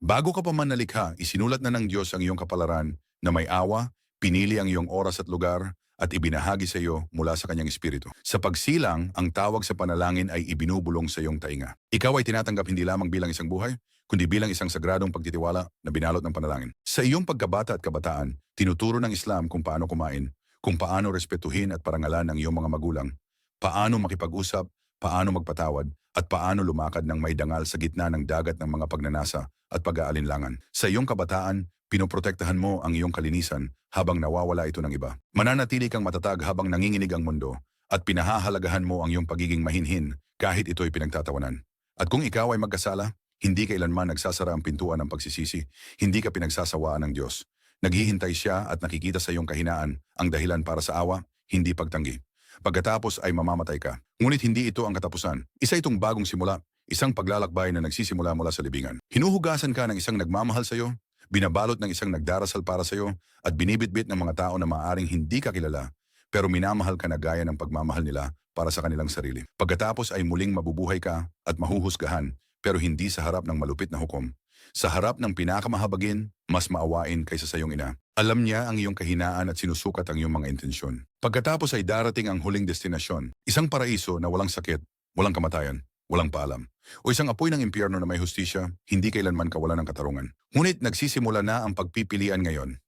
Bago ka pa man nalikha, isinulat na ng Diyos ang iyong kapalaran na may awa, pinili ang iyong oras at lugar, at ibinahagi sa iyo mula sa kanyang espiritu. Sa pagsilang, ang tawag sa panalangin ay ibinubulong sa iyong tainga. Ikaw ay tinatanggap hindi lamang bilang isang buhay, kundi bilang isang sagradong pagtitiwala na binalot ng panalangin. Sa iyong pagkabata at kabataan, tinuturo ng Islam kung paano kumain, kung paano respetuhin at parangalan ng iyong mga magulang, paano makipag-usap, paano magpatawad, at paano lumakad ng may dangal sa gitna ng dagat ng mga pagnanasa at pag-aalinlangan. Sa iyong kabataan, pinoprotektahan mo ang iyong kalinisan habang nawawala ito ng iba. Mananatili kang matatag habang nanginginig ang mundo at pinahahalagahan mo ang iyong pagiging mahinhin kahit ito'y pinagtatawanan. At kung ikaw ay magkasala, hindi kailanman nagsasara ang pintuan ng pagsisisi, hindi ka pinagsasawaan ng Diyos. Naghihintay siya at nakikita sa iyong kahinaan ang dahilan para sa awa, hindi pagtanggi. Pagkatapos ay mamamatay ka. Ngunit hindi ito ang katapusan. Isa itong bagong simula, isang paglalakbay na nagsisimula mula sa libingan. Hinuhugasan ka ng isang nagmamahal sa iyo, binabalot ng isang nagdarasal para sa iyo, at binibitbit ng mga tao na maaring hindi ka kilala, pero minamahal ka na gaya ng pagmamahal nila para sa kanilang sarili. Pagkatapos ay muling mabubuhay ka at mahuhusgahan, pero hindi sa harap ng malupit na hukom. Sa harap ng pinakamahabagin, mas maawain kaysa sa iyong ina. Alam niya ang iyong kahinaan at sinusukat ang iyong mga intensyon. Pagkatapos ay darating ang huling destinasyon, isang paraiso na walang sakit, walang kamatayan, walang paalam. O isang apoy ng impyerno na may hustisya, hindi kailanman kawalan ng katarungan. Ngunit nagsisimula na ang pagpipilian ngayon.